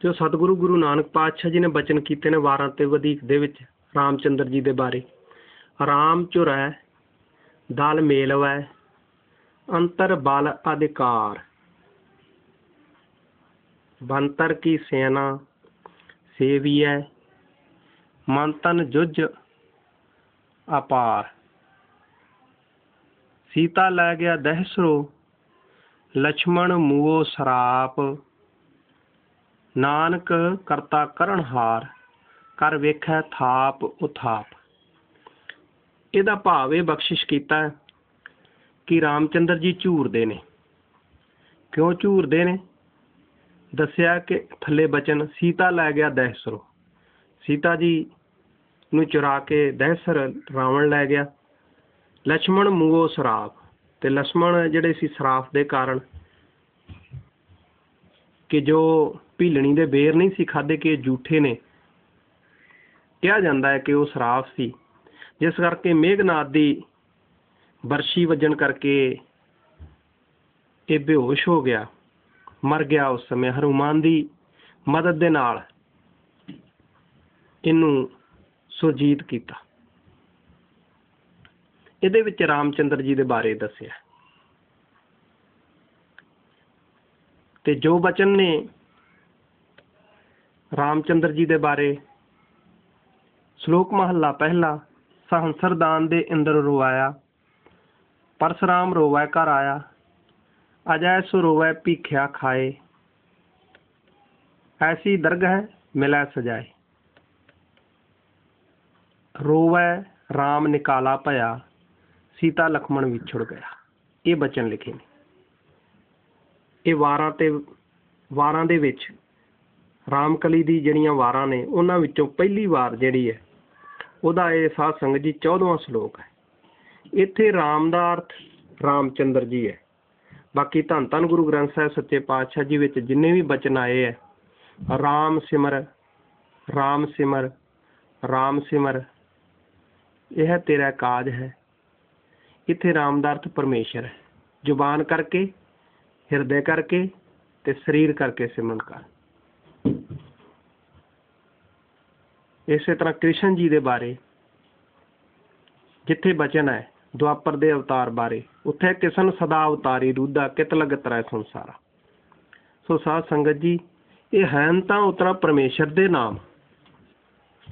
ਜੋ ਸਤਿਗੁਰੂ ਗੁਰੂ ਨਾਨਕ ਪਾਤਸ਼ਾਹ ਜੀ ਨੇ ਬਚਨ ਕੀਤੇ ਨੇ ਵਾਰਾਂ ਤੇ ਵਧੀਕ ਦੇ ਵਿੱਚ ਰਾਮ ਚੰਦਰ ਜੀ ਦੇ ਬਾਰੇ। ਰਾਮ ਚੁਰੈ, ਦਲ ਮੇਲਵੈ, ਅੰਤਰ ਬਲ ਅਧਿਕਾਰ। ਬੰਤਰ ਕੀ ਸੈਨਾ, ਸੇਵੀਐ, ਮਨ ਤਨ ਜੁਜ ਅਪਾਰ। ਸੀਤਾ ਲੈ ਗਿਆ ਦਹਿਸਰੋ ਲਛਮਣ ਮੂਓ ਸਰਾਪ। ਨਾਨਕ ਕਰਤਾ ਕਰਨ ਹਾਰ, ਕਰ ਵੇਖੈ ਥਾਪ ਉਥਾਪ। ਇਹਦਾ ਭਾਵ ਇਹ ਬਖਸ਼ਿਸ਼ ਕੀਤਾ ਕਿ ਰਾਮ ਚੰਦਰ ਜੀ ਝੂਰਦੇ ਨੇ। ਕਿਉਂ ਝੂਰਦੇ ਨੇ? ਦੱਸਿਆ ਕਿ ਥੱਲੇ ਬਚਨ, ਸੀਤਾ ਲੈ ਗਿਆ ਦਹਿਸਰੋ। ਸੀਤਾ ਜੀ ਨੂੰ ਚੁਰਾ ਕੇ ਦਹਿਸਰ ਰਾਵਣ ਲੈ ਗਿਆ। ਲਛਮਣ ਮੂਓ ਸਰਾਪ ਤੇ ਲਛਮਣ ਜਿਹੜੇ ਸੀ ਸਰਾਪ ਦੇ ਕਾਰਨ ਕਿ ਜੋ ਭੀਲਣੀ ਦੇ ਬੇਰ ਨਹੀਂ ਸੀ ਖਾਦੇ ਕਿ ਇਹ ਝੂਠੇ ਨੇ। ਕਿਹਾ ਜਾਂਦਾ ਹੈ ਕਿ ਉਹ ਸਰਾਫ ਸੀ। ਜਿਸ ਕਰਕੇ ਮੇਘਨਾਥ ਦੀ ਬਰਸੀ ਵੱਜਣ ਕਰਕੇ ਇਹ ਬੇਹੋਸ਼ ਹੋ ਗਿਆ। ਮਰ ਗਿਆ ਉਸ ਸਮੇਂ। ਹਨੂਮਾਨ ਦੀ ਮਦਦ ਦੇ ਨਾਲ ਇਹਨੂੰ ਸੁਰਜੀਤ ਕੀਤਾ। ਇਹਦੇ ਵਿੱਚ ਰਾਮਚੰਦਰ ਜੀ ਦੇ ਬਾਰੇ ਦੱਸਿਆ। ਤੇ ਜੋ ਬਚਨ ਨੇ ਰਾਮਚੰਦਰ ਜੀ ਦੇ ਬਾਰੇ, ਸ਼ਲੋਕ ਮਹੱਲਾ ਪਹਿਲਾ ਸਹੰਸਰਦਾਨ ਦੇ ਇੰਦਰ ਰੋਆਇਆ ਪਰਸਰਾਮ ਰੋਵੈ ਘਰ ਆਇਆ ਅਜੈ ਸੋ ਰੋਵੈ ਭੀਖਿਆ ਖਾਏ, ਐਸੀ ਦਰਗਹ ਮਿਲੈ ਸਜਾਏ। ਰੋਵੈ RAM ਨਿਕਾਲਾ ਭਇਆ, ਸੀਤਾ ਲਖਮਣ ਵਿਛੜ ਗਿਆ। ਇਹ ਬਚਨ ਲਿਖੇ ਨੇ। ਇਹ ਵਾਰਾਂ ਤੇ, ਵਾਰਾਂ ਦੇ ਵਿੱਚ ਰਾਮਕਲੀ ਦੀ ਜਿਹੜੀਆਂ ਵਾਰਾਂ ਨੇ, ਉਹਨਾਂ ਵਿੱਚੋਂ ਪਹਿਲੀ ਵਾਰ ਜਿਹੜੀ ਹੈ, ਉਹਦਾ ਇਹ ਸਾਧ ਸੰਗਤ ਜੀ 14ਵਾਂ ਸ਼ਲੋਕ ਹੈ। ਇੱਥੇ ਰਾਮ ਦਾ ਅਰਥ ਰਾਮਚੰਦਰ ਜੀ ਹੈ। ਬਾਕੀ ਧੰਨ ਧੰਨ ਗੁਰੂ ਗ੍ਰੰਥ ਸਾਹਿਬ ਸੱਚੇ ਪਾਤਸ਼ਾਹ ਜੀ ਵਿੱਚ ਜਿੰਨੇ ਵੀ ਬਚਨ ਆਏ ਹੈ, ਰਾਮ ਸਿਮਰ ਰਾਮ ਸਿਮਰ ਰਾਮ ਸਿਮਰ, ਇਹ ਤੇਰਾ ਕਾਜ ਹੈ। ਇੱਥੇ ਰਾਮ ਦਾ ਅਰਥ ਪਰਮੇਸ਼ਰ ਹੈ। ਜ਼ੁਬਾਨ ਕਰਕੇ ਹਿਰਦੇ ਕਰਕੇ ਤੇ ਸਰੀਰ ਕਰਕੇ ਸਿਮਰਨ ਕਰ। ਇਸੇ ਤਰ੍ਹਾਂ ਕ੍ਰਿਸ਼ਨ ਜੀ ਦੇ ਬਾਰੇ ਜਿੱਥੇ ਬਚਨ ਹੈ, ਦੁਆਪਰ ਦੇ ਅਵਤਾਰ ਬਾਰੇ, ਉੱਥੇ ਕਿਸਨ ਸਦਾ ਅਵਤਾਰੀ ਰੂਦਾ ਕਿਤ ਲਗਤ ਰਹਿ ਸੰਸਾਰਾ। ਸੋ ਸਾਧ ਸੰਗਤ ਜੀ, ਇਹ ਹੈਨ ਤਾਂ ਉਤਰਾ ਪਰਮੇਸ਼ਰ ਦੇ ਨਾਮ।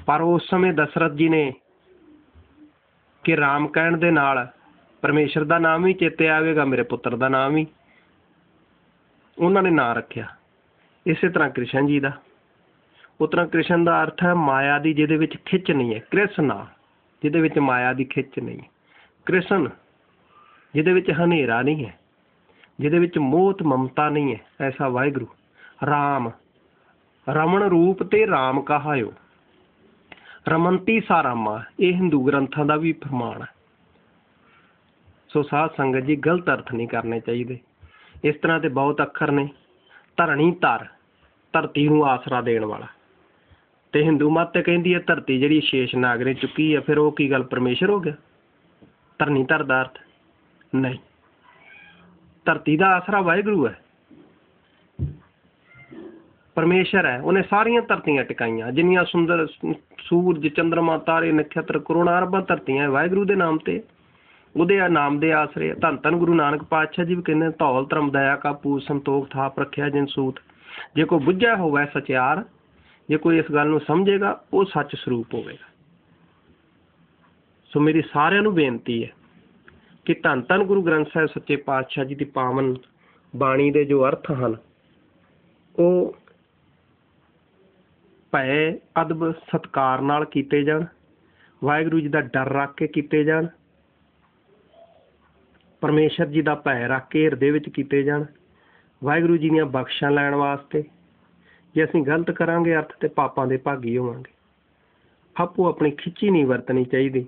ਪਰ ਉਸ ਸਮੇਂ ਦਸ਼ਰਥ ਜੀ ਨੇ ਕਿ ਰਾਮ ਕਹਿਣ ਦੇ ਨਾਲ ਪਰਮੇਸ਼ਰ ਦਾ ਨਾਮ ਹੀ ਚੇਤੇ ਆਵੇਗਾ, ਮੇਰੇ ਪੁੱਤਰ ਦਾ ਨਾਮ ਹੀ ਉਹਨਾਂ ਨੇ ਨਾਂ ਰੱਖਿਆ। ਇਸੇ ਤਰ੍ਹਾਂ ਕ੍ਰਿਸ਼ਨ ਜੀ ਦਾ। ਉਤਰਾ ਕ੍ਰਿਸ਼ਨ ਦਾ ਅਰਥ ਹੈ ਮਾਇਆ ਦੀ, ਜਿਹਦੇ ਵਿੱਚ ਖਿੱਚ ਨਹੀਂ ਹੈ। ਕ੍ਰਿਸ਼ਨਾ, ਜਿਹਦੇ ਵਿੱਚ ਮਾਇਆ ਦੀ ਖਿੱਚ ਨਹੀਂ। ਕ੍ਰਿਸ਼ਨ, ਜਿਹਦੇ ਵਿੱਚ ਹਨੇਰਾ ਨਹੀਂ ਹੈ। ਜਿਹਦੇ ਵਿੱਚ ਮੋਹਤ ਮਮਤਾ ਨਹੀਂ ਹੈ। ਐਸਾ ਵਾਹਿਗੁਰੂ, ਰਾਮ, ਰਮਣ ਰੂਪ ਤੇ ਰਾਮ ਕਹਾਇਓ। ਰਮੰਤੀ ਸਾਰਾਮਾ, ਇਹ ਹਿੰਦੂ ਗ੍ਰੰਥਾਂ ਦਾ ਵੀ ਪ੍ਰਮਾਣ ਹੈ। ਸੋ ਸਾਧ ਸੰਗਤ ਜੀ, ਗਲਤ ਅਰਥ ਨਹੀਂ ਕਰਨੇ ਚਾਹੀਦੇ। ਇਸ ਤਰ੍ਹਾਂ ਦੇ ਬਹੁਤ ਅੱਖਰ ਨੇ। ਧਰਣੀ ਧਰ, ਧਰਤੀ ਨੂੰ ਆਸਰਾ ਦੇਣ ਵਾਲਾ। ਤੇ ਹਿੰਦੂ ਮਤ ਤੇ ਕਹਿੰਦੀ ਹੈ, ਧਰਤੀ ਜਿਹੜੀ ਸ਼ੇਸ਼ ਨਾਗ ਨੇ ਚੁੱਕੀ ਹੈ, ਫਿਰ ਉਹ ਕੀ ਗੱਲ ਪਰਮੇਸ਼ਰ ਹੋ ਗਿਆ? ਧਰਨੀ ਧਰ ਦਾ ਅਰਥ ਨਹੀਂ। ਧਰਤੀ ਦਾ ਆਸਰਾ ਵਾਹਿਗੁਰੂ ਹੈ। ਪਰਮੇਸ਼ਰ ਹੈ। ਉਹਨੇ ਸਾਰੀਆਂ ਧਰਤੀਆਂ ਟਿਕਾਈਆਂ, ਜਿੰਨੀਆਂ ਸੁੰਦਰ ਸੂਰਜ ਚੰ드ਰਮਾ ਤਾਰੇ, ਨਖਤਰ, ਕਰੋੜਾਂ ਅਰਬਾਂ ਧਰਤੀਆਂ ਵਾਹਿਗੁਰੂ ਦੇ ਨਾਮ ਤੇ। ਉਹਦੇ ਆ ਨਾਮ ਦੇ ਆਸਰੇ ਧੰਨ ਧੰਨ ਗੁਰੂ ਨਾਨਕ ਪਾਤਸ਼ਾਹ ਜੀ ਵੀ ਕਹਿੰਦੇ ਧੌਲ ਧਰਮ, ਦਇਆ ਕਾ ਪੂਜ, ਸੰਤੋਖ ਥਾਪ ਰੱਖਿਆ ਜਿਨ ਸੂਤ। ਜੇ ਕੋਈ ਬੁੱਝਿਆ ਹੋਵੇ ਸਚਿਆਰ, ਜੇ ਕੋਈ ਇਸ ਗੱਲ ਨੂੰ ਸਮਝੇਗਾ, ਉਹ ਸੱਚ ਸਰੂਪ ਹੋਵੇਗਾ। ਸੋ ਮੇਰੀ ਸਾਰਿਆਂ ਨੂੰ ਬੇਨਤੀ ਹੈ ਕਿ ਧੰਨ ਧੰਨ ਗੁਰੂ ਗ੍ਰੰਥ ਸਾਹਿਬ ਸੱਚੇ ਪਾਤਸ਼ਾਹ ਜੀ ਦੀ ਪਾਵਨ ਬਾਣੀ ਦੇ ਜੋ ਅਰਥ ਹਨ, ਉਹ ਭੈ ਅਦਬ ਸਤਕਾਰ ਨਾਲ ਕੀਤੇ ਜਾਣ, ਵਾਹਿਗੁਰੂ ਜੀ ਦਾ ਡਰ ਰੱਖ ਕੇ ਕੀਤੇ ਜਾਣ ਪਰਮੇਸ਼ਰ ਜੀ ਦਾ ਭੈ ਰੱਖ ਕੇ ਹਿਰਦੇ ਵਿੱਚ ਕੀਤੇ ਜਾਣ। ਵਾਹਿਗੁਰੂ ਜੀ ਦੀਆਂ ਬਖਸ਼ਾਂ ਲੈਣ ਵਾਸਤੇ ਜੇ ਅਸੀਂ ਗਲਤ ਕਰਾਂਗੇ ਅਰਥ ਤੇ ਪਾਪਾਂ ਦੇ ਭਾਗੀ ਹੋਵਾਂਗੇ। ਆਪੋ ਆਪਣੀ ਖਿੱਚੀ ਨਹੀਂ ਵਰਤਣੀ ਚਾਹੀਦੀ।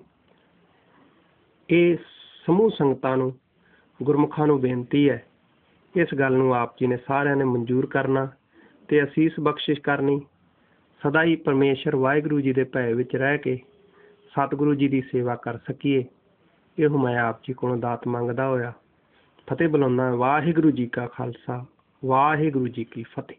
ਇਹ ਸਮੂਹ ਸੰਗਤਾਂ ਨੂੰ, ਗੁਰਮੁਖਾਂ ਨੂੰ ਬੇਨਤੀ ਹੈ, ਇਸ ਗੱਲ ਨੂੰ ਆਪ ਜੀ ਨੇ ਸਾਰਿਆਂ ਨੇ ਮਨਜ਼ੂਰ ਕਰਨਾ ਤੇ ਅਸੀਸ ਬਖਸ਼ਿਸ਼ ਕਰਨੀ। ਸਦਾ ਹੀ ਪਰਮੇਸ਼ਰ ਵਾਹਿਗੁਰੂ ਜੀ ਦੇ ਭੈ ਵਿੱਚ ਰਹਿ ਕੇ ਸਤਿਗੁਰੂ ਜੀ ਦੀ ਸੇਵਾ ਕਰ ਸਕੀਏ। ਇਹੋ ਮੈਂ ਆਪ ਜੀ ਕੋਲੋਂ ਦਾਤ ਮੰਗਦਾ ਹੋਇਆ। ਫਤਿਹ ਬੁਲਾਉਂਦਾ ਵਾਹਿਗੁਰੂ ਜੀ ਕਾ ਖਾਲਸਾ, ਵਾਹਿਗੁਰੂ ਜੀ ਕੀ ਫਤਿਹ।